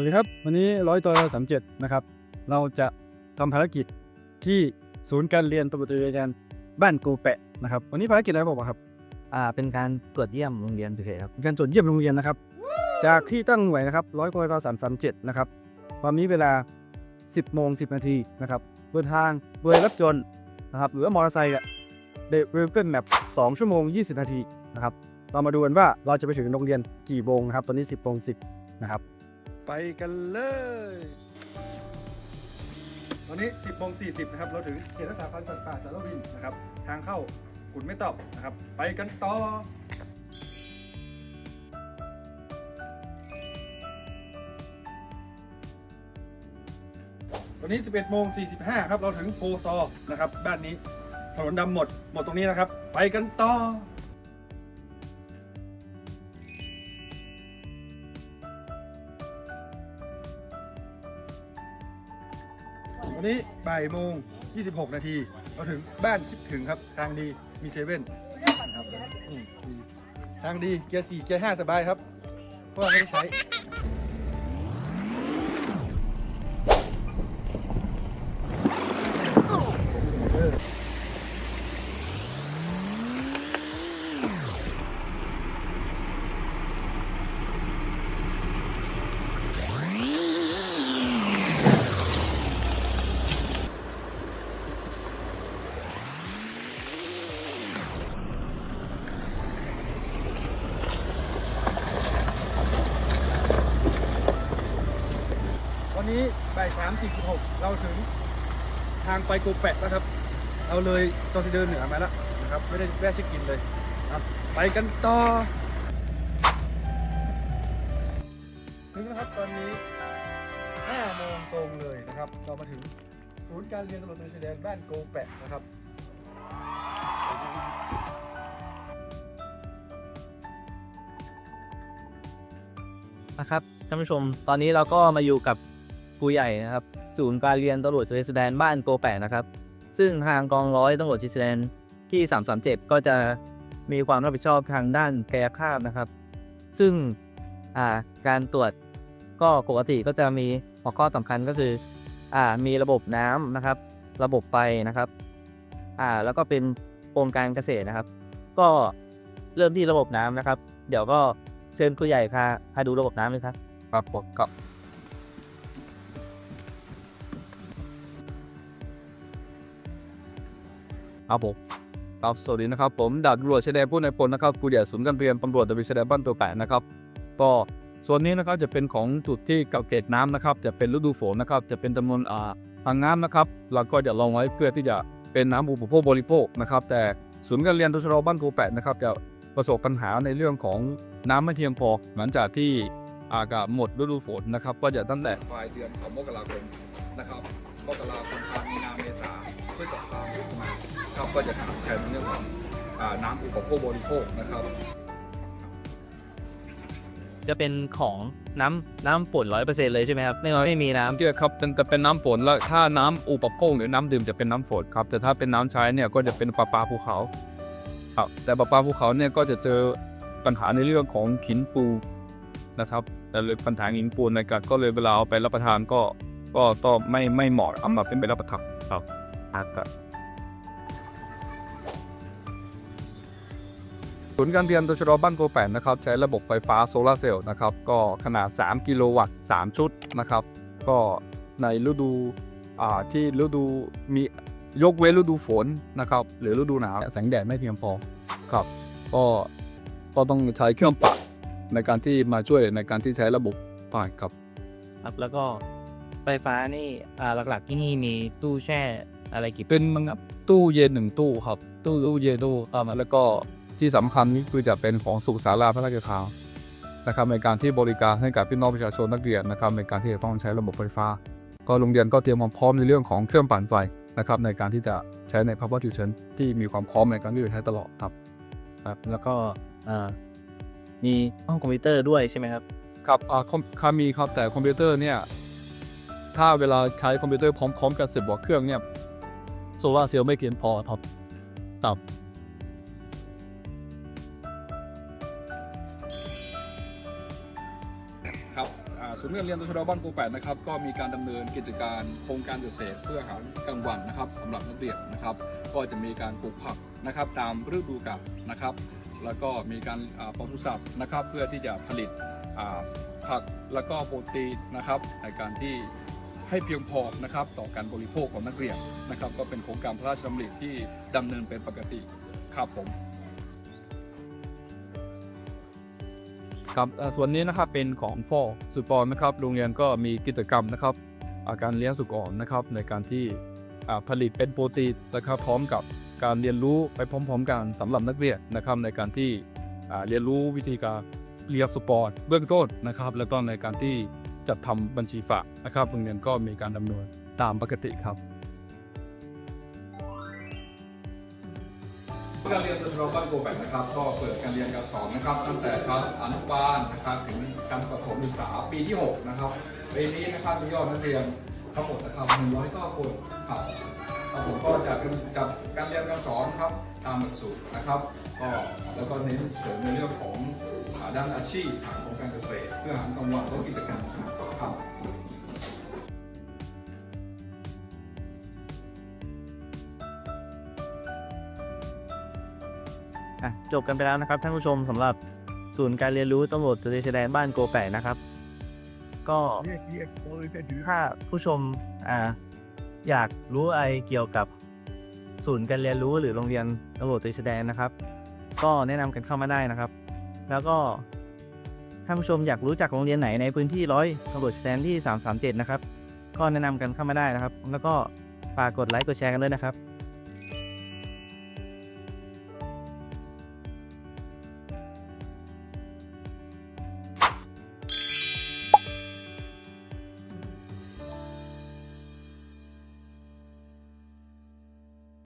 วัสดีครับ วันนี้ร้อยตัวสามเจ็ดนะครับ เราจะทำภารกิจที่ศูนย์การเรียนตำรวจตระเวนบ้านกูแปะนะครับ วันนี้ภารกิจอะไรบอกว่าครับ อ่า เป็นการตรวจเยี่ยมโรงเรียนเฉยๆครับเป็นการตรวจเยี่ยมโรงเรียนนะครับ จากที่ตั้งหน่วยนะครับร้อยกว่าสามสามเจ็ดนะครับตอนนี้เวลา 10โมง10 นาทีนะครับเดินทางโดยรถยนต์นะครับหรือว่ามอเตอร์ไซค์อะเดเวลเกิลแมป2ชั่วโมง 20 นาทีนะครับเรามาดูกันว่าเราจะไปถึงโรงเรียนกี่โมงนะครับ ตอนนี้ 10โมง10นะครับ ไปกันเลย ตอนนี้ 10โมง40 นะครับ เราถึงเขตรักษาพันธุ์สัตว์ป่าสารวินนะครับ ทางเข้าขุนไม่ตอบนะครับ ไปกันต่อวันนี้ 11โมง45 ครับ เราถึงโพซอนะครับ บ้านนี้ ถนนดำหมด หมดตรงนี้นะครับ ไปกันต่อ วันนี้บ่ายโมง 26 นาทีเราถึงบ้านชิดถึงครับทางดีมีเซเว่นครับอืมดีทางดีเกียร์สี่เกียร์ห้าสบายครับเพราะว่าไม่ได้ใช้ วันนี้บ่ายสามสี่สิบหกเราถึงทางไปโกแปะแล้วครับ เราเลยจอซีเดินเหนือมาแล้วนะครับ ไม่ได้แวะเช็คอินเลยครับไปกันต่อถึงแล้วครับตอนนี้5โมงตรงเลยนะครับ เรามาถึงศูนย์การเรียนตำรวจตระเวนชายแดนบ้านโกแปะนะครับนะครับท่านผู้ชมตอนนี้เราก็มาอยู่กับ ครูใหญ่นะครับ ศูนย์การเรียนตำรวจสวีเดนบ้านโกแปะนะครับ ซึ่งทางกองร้อยตำรวจสวีเดนที่ 337 ก็จะมีความรับผิดชอบทางด้านกายภาพนะครับ ซึ่งาการตรวจก็ปกติก็จะมีหัวข้อสำคัญก็คืออมีระบบน้ำนะครับ ระบบไฟนะครับแล้วก็เป็นโครงการเกษตรนะครับ ก็เริ่มที่ระบบน้ำนะครับ เดี๋ยวก็เชิญครูใหญ่พาพาดูระบบน้ำเลยครับ ครับผมกับ ครับผมครับสวัสดีนะครับ ผมดาบตำรวจชายแดนผู้นพลนะครับกูเดียศูนย์การเรียนตำรวจตระเวนชายแดนบ้านตัวแปะนะครับก็ส่วนนี้นะครับจะเป็นของจุดที่กักเก็บน้ำนะครับ จะเป็นฤดูฝนนะครับ จะเป็นจำนวนอ่าทางน้ำนะครับ เราก็จะลองไว้เพื่อที่จะเป็นน้ำอุปโภคบริโภคนะครับ แต่ศูนย์การเรียนตชรบ้านโกแปะนะครับจะประสบปัญหาในเรื่องของน้ำไม่เพียงพอ หลังจากที่อากาศหมดฤดูฝนนะครับ ก็จะตั้งแต่ปลายเดือนของมกราคมนะครับมกราคมพางมีนาเมษา มาครับก็จะขาดแคลนเรื่องของอ่าน้ำอุปโภคบริโภคนะครับ จะเป็นของน้ำน้ำฝนร้อยเปอร์เซ็นต์เลยใช่ไหมครับไม่ไม่มีน้ำน้ำที่ครับเป็นจะเป็นน้ำฝนแล้วถ้าน้ำอุปโภคหรือน้ำดื่มจะเป็นน้ำฝนครับ แต่ถ้าเป็นน้ำใช้เนี่ยก็จะเป็นปลาปลาภูเขาครับแต่ปลาปลาภูเขาเนี่ยก็จะเจอปัญหาในเรื่องของขินปูนะครับแต่เลยปัญหาหินปูนในการก็เลยเวลาเอาไปรับประทานก็ก็ก็ไม่ไม่เหมาะเอามาเป็นไปรับประทานครับอากาศ ศูนย์การเรียนตชดบ้านโกแปนนะครับใช้ระบบไฟฟ้าโซลาร์เซลล์นะครับก็ขนาด 3 กิโลวัตต์ 3 ชุดนะครับ ก็ในฤดูอ่าที่ฤดูมียกเว้นฤดูฝนนะครับหรือฤดูหนาวแสงแดดไม่เพียงพอครับก็ก็ต้องใช้เครื่องปั่นในการที่มาช่วยในการที่ใช้ระบบปั่นครับครับแล้วก็ไฟฟ้านี่อ่าหลักๆที่นี่มีตู้แช่อะไรกี่เป็นมันครับตู้เย็นหนึ่งตู้ครับ ตู้ตู้เย็นตู้อ่าแล้วก็ ที่สำคัญนี่คือจะเป็นของสุขศาลาพระราชทานนะครับในการที่บริการให้กับพี่น้องประชาชนนักเรียนนะครับในการที่จะต้องใช้ระบบไฟฟ้า ก็โรงเรียนก็เตรียมความพร้อมในเรื่องของเครื่องปั่นไฟนะครับในการที่จะใช้ในภาวะฉุกเฉินที่มีความพร้อมในการที่จะใช้ตลอดครับครับแล้วก็อ่ามีห้องคอมพิวเตอร์ด้วยใช่ไหมครับครับอ่าคอมคามีครับแต่คอมพิวเตอร์เนี่ยถ้าเวลาใช้คอมพิวเตอร์พร้อมๆกันสิบกว่าเครื่องเนี่ยโซลาร์เซลล์ไม่เพียงพอครับครับ ศูนย์การเรียนตชดบ้านกูแปดนะครับก็มีการดำเนินกิจการโครงการเกษตรเพื่ออาหารกลางวันนะครับสำหรับนักเรียนนะครับ ก็จะมีการปลูกผักนะครับตามฤดูกาลนะครับ แล้วก็มีการปศุสัตว์นะครับ เพื่อที่จะผลิตผักแล้วก็โปรตีนนะครับในการที่ให้เพียงพอนะครับต่อการบริโภคของนักเรียนนะครับ ก็เป็นโครงการพระราชดำริที่ดำเนินเป็นปกติครับผม ครับส่วนนี้นะครับเป็นของฟอสุปอนนะครับโรงเรียนก็มีกิจกรรมนะครับาการเลี้ยงสุกรนะครับในการที่ผลิตเป็นโปรตีนนะครับพร้อมกับการเรียนรู้ไปพร้อมๆกันสำหรับนักเรียนนะครับในการที่เรียนรู้วิธีการเลี้ยงสุปอนเบื้องต้นนะครับ แล้วก็ในการที่จัดทำบัญชีฝากนะครับโรงเรียนก็มีการดำเนินตามปกติครับ การเรียนตัวเราบ้านโกแบกนะครับ ก็เปิดการเรียนการสอนนะครับ ตั้งแต่ชั้นอนุบาลนะครับ ถึงชั้นประถมศึกษาปีที่ 6 นะครับปีนี้นะครับมียอดนักเรียนทั้งหมดนะครับ109คนครับครับผมก็จะเป็นจัดการเรียนการสอนครับตามหลักสูตรนะครับ ก็แล้วก็เน้นเสริมในเรื่องของอ่าด้านอาชีพทางของการเกษตร อะจบกันไปแล้วนะครับท่านผู้ชมสำหรับศูนย์การเรียนรู้ตำรวจตระเวนชายแดนบ้านโกแปะนะครับ ก็ถ้าผู้ชมอ่าอยากรู้อะไรเกี่ยวกับศูนย์การเรียนรู้หรือโรงเรียนตำรวจตระเวนชายแดนนะครับ ก็แนะนำกันเข้ามาได้นะครับ แล้วก็ท่านผู้ชมอยากรู้จักโรงเรียนไหนในพื้นที่ร้อยตำรวจชายแดนที่ 337 นะครับ ก็แนะนำกันเข้ามาได้นะครับ แล้วก็ฝากกดไลค์กดแชร์กันด้วยนะครับ